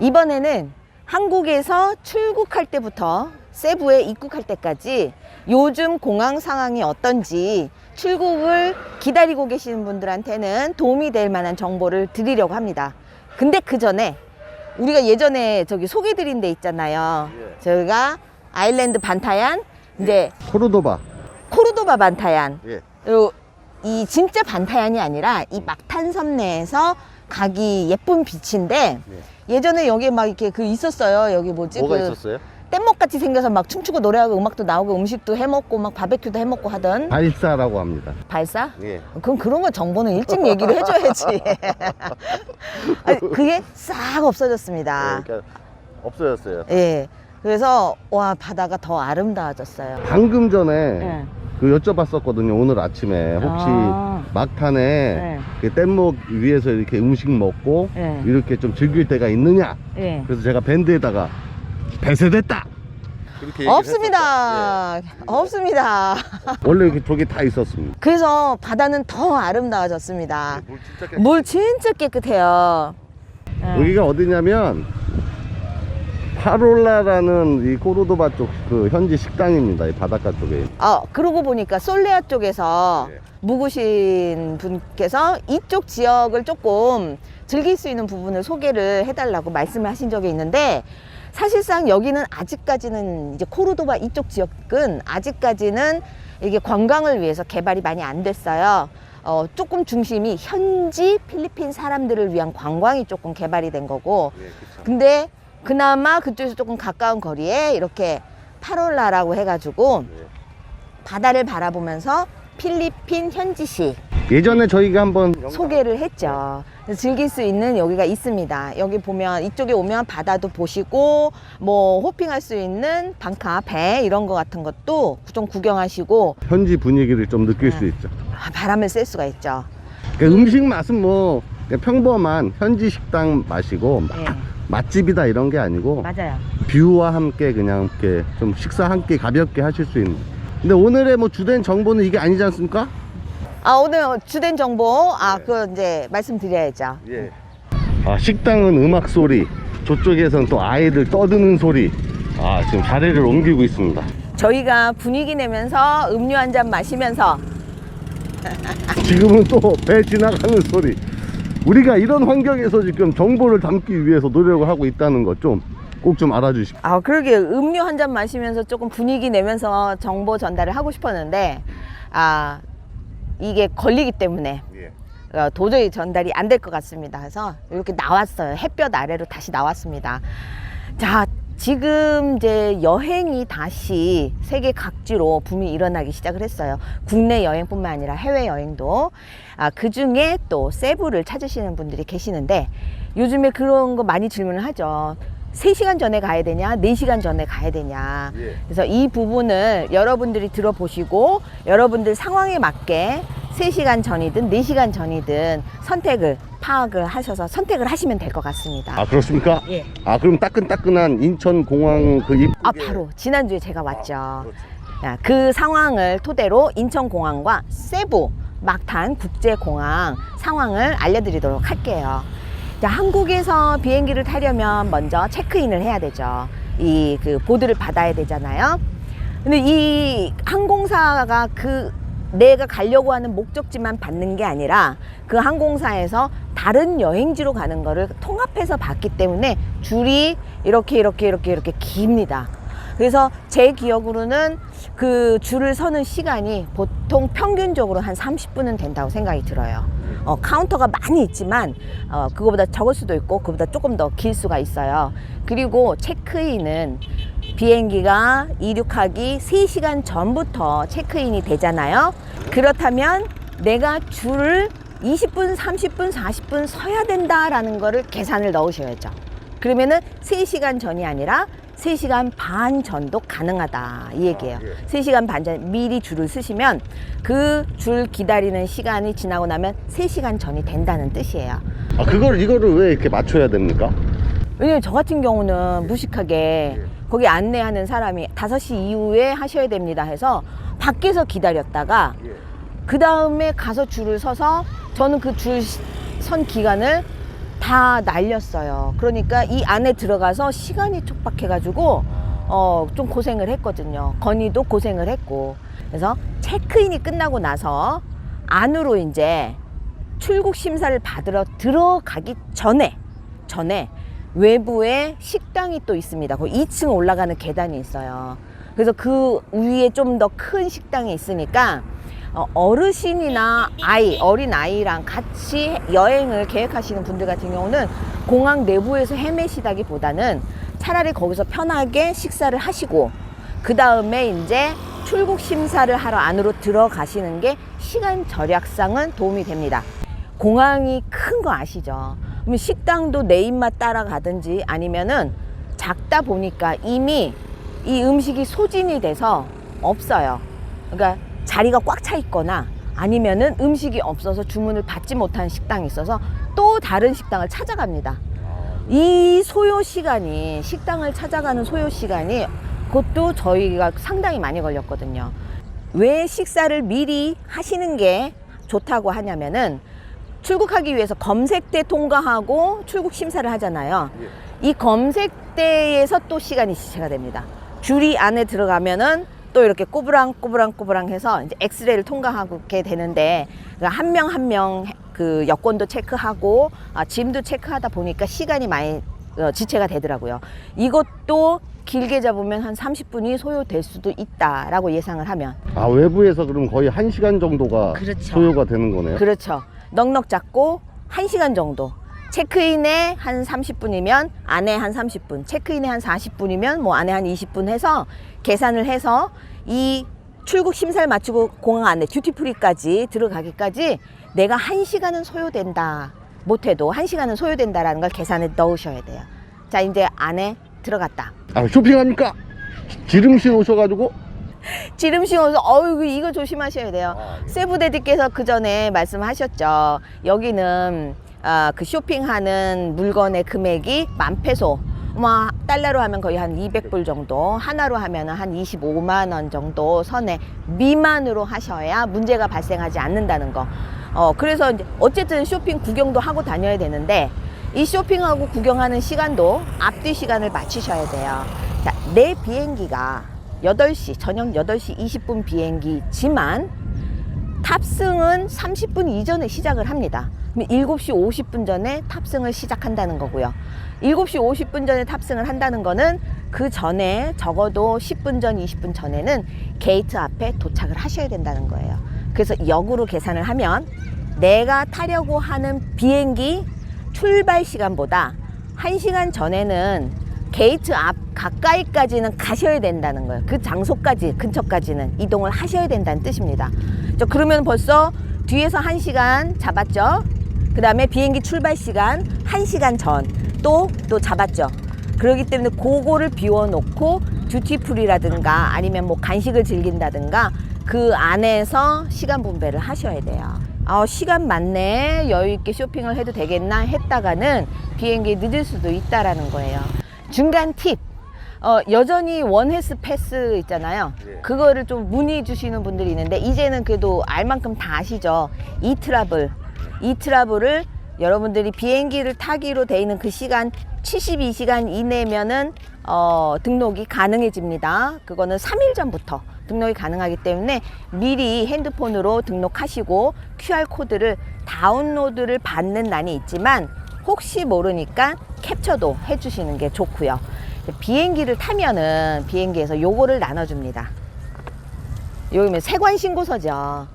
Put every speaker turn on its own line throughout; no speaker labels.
이번에는 한국에서 출국할 때부터 세부에 입국할 때까지 요즘 공항 상황이 어떤지 출국을 기다리고 계시는 분들한테는 도움이 될 만한 정보를 드리려고 합니다. 근데 그 전에 우리가 예전에 저기 소개 드린 데 있잖아요.
예.
저희가 아일랜드 반타얀, 이제
코르도바.
코르도바 반타얀.
예.
요, 이 진짜 반타얀이 아니라 이 막탄 섬 내에서 가기 예쁜 비치인데 예전에 여기 막 이렇게 그 있었어요. 여기 뭐지?
뭐가
그
있었어요?
뗏목 같이 생겨서 막 춤추고 노래하고 음악도 나오고 음식도 해 먹고 막 바베큐도 해 먹고 하던
발사라고 합니다.
발사?
예.
그럼 그런 거 정보는 일찍 얘기를 해줘야지. 아니, 그게 싹 없어졌습니다.
그러니까 없어졌어요.
예. 그래서 와 바다가 더 아름다워졌어요.
방금 전에
예.
그 여쭤봤었거든요. 오늘 아침에 혹시
아.
막탄에
네.
그 뗏목 위에서 이렇게 음식 먹고
네.
이렇게 좀 즐길 때가 있느냐?
예.
그래서 제가 밴드에다가 배세됐다. 그렇게 얘기를
없습니다. 없습니다.
했었죠. 예. 원래 이렇게 저기 다 있었습니다.
그래서 바다는 더 아름다워졌습니다.
물 진짜
물 진짜 깨끗해요. 예.
여기가 어디냐면 파롤라라는 이 코르도바 쪽 그 현지 식당입니다. 이 바닷가 쪽에.
아, 그러고 보니까 솔레아 쪽에서
예.
묵으신 분께서 이쪽 지역을 조금 즐길 수 있는 부분을 소개를 해달라고 말씀을 하신 적이 있는데 사실상 여기는 아직까지는 이제 코르도바 이쪽 지역은 아직까지는 이게 관광을 위해서 개발이 많이 안 됐어요. 어, 조금 중심이 현지 필리핀 사람들을 위한 관광이 조금 개발이 된 거고
예, 그쵸.
근데 그나마 그쪽에서 조금 가까운 거리에 이렇게 파롤라라고 해가지고
예.
바다를 바라보면서 필리핀 현지식
예전에 저희가 한번
소개를 했죠. 그래서 즐길 수 있는 여기가 있습니다. 여기 보면 이쪽에 오면 바다도 보시고 뭐 호핑할 수 있는 방카 배 이런 거 같은 것도 좀 구경하시고
현지 분위기를 좀 느낄
네.
수 있죠.
아, 바람을 쐴 수가 있죠.
그러니까 음식 맛은 뭐 그냥 평범한 현지 식당 맛이고 막
예.
맛집이다 이런 게 아니고
맞아요.
뷰와 함께 그냥 이렇게 좀 식사 한 끼 가볍게 하실 수 있는. 근데 오늘의 뭐 주된 정보는 이게 아니지 않습니까?
아 오늘 주된 정보 아
네.
그 이제 말씀드려야죠.
예. 아 식당은 음악 소리, 저쪽에선 또 아이들 떠드는 소리. 아 지금 자리를 옮기고 있습니다.
저희가 분위기 내면서 음료 한 잔 마시면서
지금은 또 배 지나가는 소리. 우리가 이런 환경에서 지금 정보를 담기 위해서 노력을 하고 있다는 것 좀 꼭 좀 알아주십시오.
아 그러게 음료 한 잔 마시면서 조금 분위기 내면서 정보 전달을 하고 싶었는데 아 이게 걸리기 때문에
예.
어, 도저히 전달이 안 될 것 같습니다. 그래서 이렇게 나왔어요. 햇볕 아래로 다시 나왔습니다. 자, 지금 이제 여행이 다시 세계 각지로 붐이 일어나기 시작을 했어요. 국내 여행뿐만 아니라 해외 여행도. 아, 그 중에 또 세부를 찾으시는 분들이 계시는데 요즘에 그런 거 많이 질문을 하죠. 3시간 전에 가야 되냐, 4시간 전에 가야 되냐.
예.
그래서 이 부분을 여러분들이 들어보시고 여러분들 상황에 맞게 3시간 전이든 4시간 전이든 선택을 파악을 하셔서 선택을 하시면 될 것 같습니다.
아 그렇습니까?
예.
아 그럼 따끈따끈한 인천공항 그 입.
아, 바로 지난주에 제가 왔죠.
그렇죠.
야, 그 상황을 토대로 인천공항과 세부 막탄 국제공항 상황을 알려드리도록 할게요. 자, 한국에서 비행기를 타려면 먼저 체크인을 해야 되죠. 이 그 보드를 받아야 되잖아요. 근데 이 항공사가 그 내가 가려고 하는 목적지만 받는 게 아니라 그 항공사에서 다른 여행지로 가는 거를 통합해서 받기 때문에 줄이 이렇게 이렇게 이렇게 이렇게 깁니다. 그래서 제 기억으로는 그 줄을 서는 시간이 보통 평균적으로 한 30분은 된다고 생각이 들어요. 어, 카운터가 많이 있지만 어, 그거보다 적을 수도 있고 그보다 조금 더 길 수가 있어요. 그리고 체크인은 비행기가 이륙하기 3시간 전부터 체크인이 되잖아요. 그렇다면 내가 줄을 20분, 30분, 40분 서야 된다라는 거를 계산을 넣으셔야죠. 그러면은 3시간 전이 아니라 3시간 반 전도 가능하다 이 얘기예요.
아, 예.
3시간 반 전 미리 줄을 쓰시면 그 줄 기다리는 시간이 지나고 나면 3시간 전이 된다는 뜻이에요.
아 그걸 이거를 왜 이렇게 맞춰야 됩니까?
왜냐면 저 같은 경우는 무식하게 거기 안내하는 사람이 5시 이후에 하셔야 됩니다 해서 밖에서 기다렸다가 그 다음에 가서 줄을 서서 저는 그 줄 선 기간을 다 날렸어요. 그러니까 이 안에 들어가서 시간이 촉박해가지고 어, 좀 고생을 했거든요. 건이도 고생을 했고. 그래서 체크인이 끝나고 나서 안으로 이제 출국 심사를 받으러 들어가기 전에 전에 외부에 식당이 또 있습니다. 그 2층 올라가는 계단이 있어요. 그래서 그 위에 좀 더 큰 식당이 있으니까 어, 어르신이나 아이, 어린 아이랑 같이 여행을 계획하시는 분들 같은 경우는 공항 내부에서 헤매시다기보다는 차라리 거기서 편하게 식사를 하시고 그 다음에 이제 출국 심사를 하러 안으로 들어가시는 게 시간 절약상은 도움이 됩니다. 공항이 큰 거 아시죠? 그러면 식당도 내 입맛 따라가든지 아니면은 작다 보니까 이미 이 음식이 소진이 돼서 없어요. 그러니까 자리가 꽉 차 있거나 아니면은 음식이 없어서 주문을 받지 못한 식당이 있어서 또 다른 식당을 찾아갑니다. 이 소요 시간이 식당을 찾아가는 소요 시간이 그것도 저희가 상당히 많이 걸렸거든요. 왜 식사를 미리 하시는 게 좋다고 하냐면은 출국하기 위해서 검색대 통과하고 출국 심사를 하잖아요. 이 검색대에서 또 시간이 지체가 됩니다. 줄이 안에 들어가면은 또 이렇게 꼬부랑 꼬부랑 꼬부랑 해서 이제 엑스레이를 통과하게 되는데 한 명 한 명 그 여권도 체크하고 아, 짐도 체크하다 보니까 시간이 많이 어, 지체가 되더라고요. 이것도 길게 잡으면 한 30분이 소요될 수도 있다라고 예상을 하면
아 외부에서 그럼 거의 한 시간 정도가
그렇죠.
소요가 되는 거네요.
그렇죠. 넉넉 잡고 1시간 정도. 체크인에 한 30분이면 안에 한 30분, 체크인에 한 40분이면 뭐 안에 한 20분 해서 계산을 해서 이 출국 심사를 마치고 공항 안에 듀티프리까지 들어가기까지 내가 1시간은 소요된다. 못해도 1시간은 소요된다라는 걸 계산에 넣으셔야 돼요. 자, 이제 안에 들어갔다.
아 쇼핑하니까 지름신 오셔가지고
지름 씌워서 어유 이거 조심하셔야 돼요. 세부대디께서 그 전에 말씀하셨죠. 여기는 아, 그 쇼핑하는 물건의 금액이 만 페소. 뭐 달러로 하면 거의 한 200불 정도, 하나로 하면 한 25만 원 정도 선에 미만으로 하셔야 문제가 발생하지 않는다는 거. 어, 그래서 이제 어쨌든 쇼핑 구경도 하고 다녀야 되는데 이 쇼핑하고 구경하는 시간도 앞뒤 시간을 맞추셔야 돼요. 자, 내 비행기가 8시, 저녁 8시 20분 비행기지만 탑승은 30분 이전에 시작을 합니다. 그럼 7시 50분 전에 탑승을 시작한다는 거고요. 7시 50분 전에 탑승을 한다는 거는 그 전에 적어도 10분 전, 20분 전에는 게이트 앞에 도착을 하셔야 된다는 거예요. 그래서 역으로 계산을 하면 내가 타려고 하는 비행기 출발 시간보다 1시간 전에는 게이트 앞 가까이까지는 가셔야 된다는 거예요. 그 장소까지 근처까지는 이동을 하셔야 된다는 뜻입니다. 저 그러면 벌써 뒤에서 1시간 잡았죠. 그 다음에 비행기 출발 시간 1시간 전또또 잡았죠. 그렇기 때문에 그거를 비워놓고 듀티풀이라든가 아니면 뭐 간식을 즐긴다든가 그 안에서 시간 분배를 하셔야 돼요. 아, 시간 많네. 여유 있게 쇼핑을 해도 되겠나 했다가는 비행기 늦을 수도 있다라는 거예요. 중간 팁. 어, 여전히 원헬스 패스 있잖아요. 그거를 좀 문의 주시는 분들이 있는데 이제는 그래도 알 만큼 다 아시죠. 이 트러블. 이 트러블을 여러분들이 비행기를 타기로 돼 있는 그 시간 72시간 이내면은 어, 등록이 가능해집니다. 그거는 3일 전부터 등록이 가능하기 때문에 미리 핸드폰으로 등록하시고 QR 코드를 다운로드를 받는 난이 있지만 혹시 모르니까 캡처도 해주시는 게 좋고요. 비행기를 타면은 비행기에서 요거를 나눠줍니다. 여기면 세관 신고서죠.
아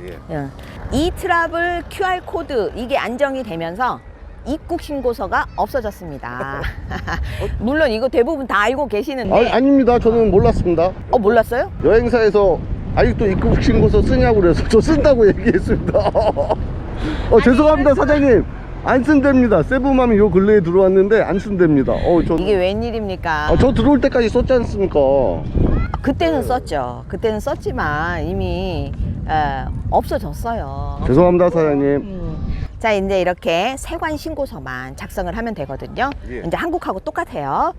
예.
예. 이 트러블 QR 코드 이게 안정이 되면서 입국 신고서가 없어졌습니다. 물론 이거 대부분 다 알고 계시는데
아, 아닙니다. 저는 몰랐습니다.
어 몰랐어요?
여행사에서 아직도 입국 신고서 쓰냐고 그래서 저 쓴다고 얘기했습니다. 어 죄송합니다 사장님. 안 쓴답니다. 세부맘이 요 근래에 들어왔는데 안 쓴답니다. 어, 저,
이게 웬일입니까?
아, 저 들어올 때까지 썼지 않습니까?
그때는 썼죠. 그때는 썼지만 이미 에, 없어졌어요.
죄송합니다 사장님.
음. 자 이제 이렇게 세관 신고서만 작성을 하면 되거든요.
예.
이제 한국하고 똑같아요.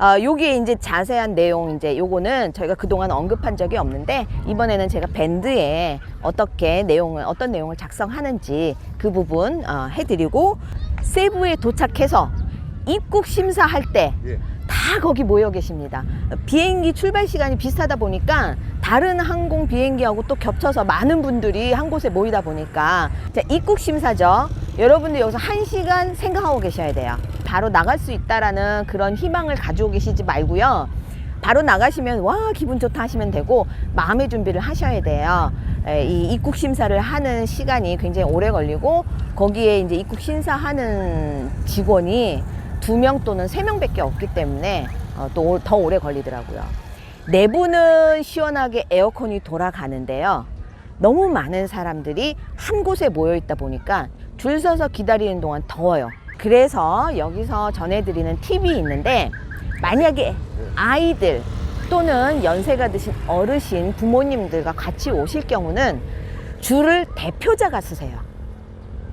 어, 여기에 이제 자세한 내용 이제 요거는 저희가 그동안 언급한 적이 없는데 이번에는 제가 밴드에 어떻게 내용을 어떤 내용을 작성하는지 그 부분 어, 해드리고 세부에 도착해서 입국 심사할 때
예.
다 거기 모여 계십니다. 비행기 출발 시간이 비슷하다 보니까 다른 항공 비행기하고 또 겹쳐서 많은 분들이 한 곳에 모이다 보니까 자, 입국 심사죠. 여러분들 여기서 한 시간 생각하고 계셔야 돼요. 바로 나갈 수 있다라는 그런 희망을 가지고 계시지 말고요. 바로 나가시면 와 기분 좋다 하시면 되고 마음의 준비를 하셔야 돼요. 에, 이 입국 심사를 하는 시간이 굉장히 오래 걸리고 거기에 이제 입국 심사하는 직원이 두 명 또는 세 명밖에 없기 때문에 어, 또더 오래 걸리더라고요. 내부는 시원하게 에어컨이 돌아가는데요. 너무 많은 사람들이 한 곳에 모여 있다 보니까 줄 서서 기다리는 동안 더워요. 그래서 여기서 전해드리는 팁이 있는데 만약에 아이들 또는 연세가 드신 어르신 부모님들과 같이 오실 경우는 줄을 대표자가 쓰세요.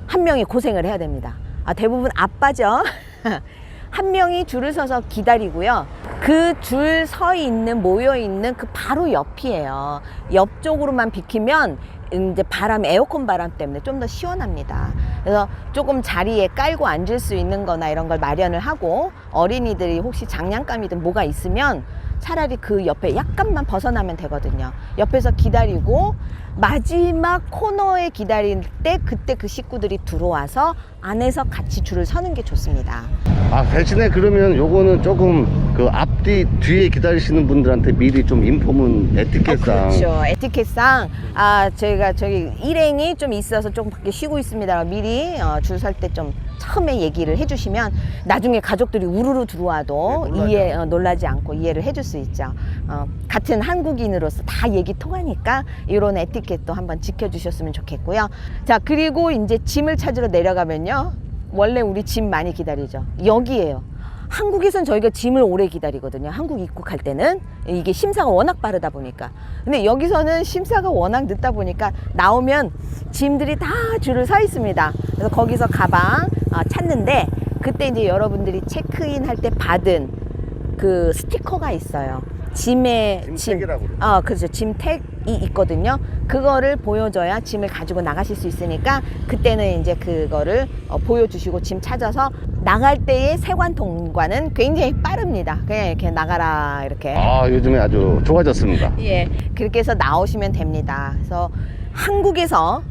한 명이 고생을 해야 됩니다. 아, 대부분 아빠죠. 한 명이 줄을 서서 기다리고요. 그 줄 서 있는 모여 있는 그 바로 옆이에요. 옆쪽으로만 비키면 이제 바람 에어컨 바람 때문에 좀 더 시원합니다. 그래서 조금 자리에 깔고 앉을 수 있는 거나 이런 걸 마련을 하고 어린이들이 혹시 장난감이든 뭐가 있으면 차라리 그 옆에 약간만 벗어나면 되거든요. 옆에서 기다리고 마지막 코너에 기다릴 때 그때 그 식구들이 들어와서 안에서 같이 줄을 서는 게 좋습니다.
아 대신에 그러면 요거는 조금 그 앞뒤 뒤에 기다리시는 분들한테 미리 좀 인폼은 에티켓상
그렇죠. 에티켓상 아 저희가 저기 일행이 좀 있어서 조금 밖에 쉬고 있습니다. 미리 어, 줄설 때 좀 처음에 얘기를 해주시면 나중에 가족들이 우르르 들어와도
네, 놀라지
이해 어, 놀라지 않고 이해를 해줄 수 있죠. 어, 같은 한국인으로서 다 얘기 통하니까 이런 에티켓 도 한번 지켜주셨으면 좋겠고요. 자 그리고 이제 짐을 찾으러 내려가면요. 원래 우리 짐 많이 기다리죠. 여기에요. 한국에선 저희가 짐을 오래 기다리거든요. 한국 입국할 때는 이게 심사가 워낙 빠르다 보니까. 근데 여기서는 심사가 워낙 늦다 보니까 나오면 짐들이 다 줄을 서 있습니다. 그래서 거기서 가방 어, 찾는데 그때 이제 여러분들이 체크인 할 때 받은 그 스티커가 있어요. 짐에
짐택이라고 그래요.
어, 그렇죠. 짐택이 있거든요. 그거를 보여줘야 짐을 가지고 나가실 수 있으니까 그때는 이제 그거를 어, 보여주시고 짐 찾아서 나갈 때의 세관 통과는 굉장히 빠릅니다. 그냥 이렇게 나가라 이렇게.
아 요즘에 아주 좋아졌습니다
예, 그렇게 해서 나오시면 됩니다. 그래서 한국에서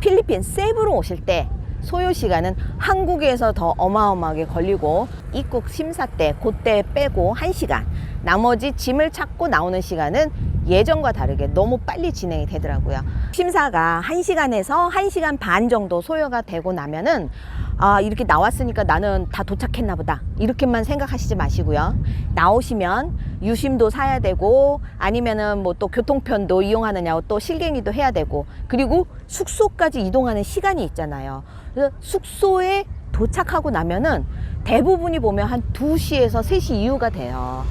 필리핀 세부로 오실 때 소요 시간은 한국에서 더 어마어마하게 걸리고 입국 심사 때 그때 빼고 1시간 나머지 짐을 찾고 나오는 시간은 예전과 다르게 너무 빨리 진행이 되더라고요. 심사가 1시간에서 1시간 반 정도 소요가 되고 나면은 아, 이렇게 나왔으니까 나는 다 도착했나 보다. 이렇게만 생각하시지 마시고요. 나오시면 유심도 사야 되고 아니면은 뭐 또 교통편도 이용하느냐고 또 실갱이도 해야 되고 그리고 숙소까지 이동하는 시간이 있잖아요. 그래서 숙소에 도착하고 나면은 대부분이 보면 한 2시에서 3시 이후가 돼요.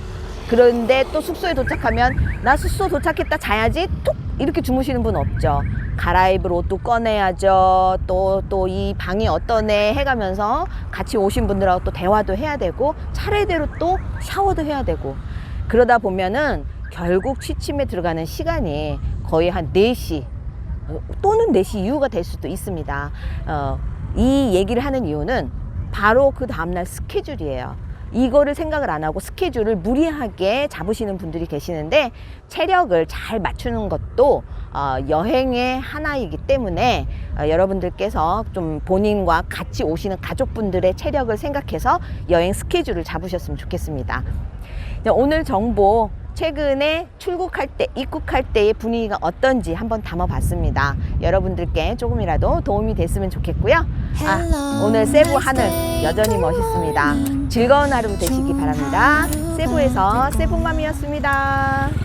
그런데 또 숙소에 도착하면 나 숙소 도착했다 자야지 툭 이렇게 주무시는 분 없죠. 갈아입을 옷도 꺼내야죠. 또 또 이 방이 어떠네 해가면서 같이 오신 분들하고 또 대화도 해야 되고 차례대로 또 샤워도 해야 되고 그러다 보면은 결국 취침에 들어가는 시간이 거의 한 4시 어, 또는 4시 이후가 될 수도 있습니다. 어, 이 얘기를 하는 이유는 바로 그 다음날 스케줄이에요. 이거를 생각을 안 하고 스케줄을 무리하게 잡으시는 분들이 계시는데 체력을 잘 맞추는 것도 어, 여행의 하나이기 때문에 어, 여러분들께서 좀 본인과 같이 오시는 가족분들의 체력을 생각해서 여행 스케줄을 잡으셨으면 좋겠습니다. 자, 오늘 정보 최근에 출국할 때, 입국할 때의 분위기가 어떤지 한번 담아봤습니다. 여러분들께 조금이라도 도움이 됐으면 좋겠고요. 아, 오늘 세부 하늘 여전히 멋있습니다. 즐거운 하루 되시기 바랍니다. 세부에서 세부맘이었습니다.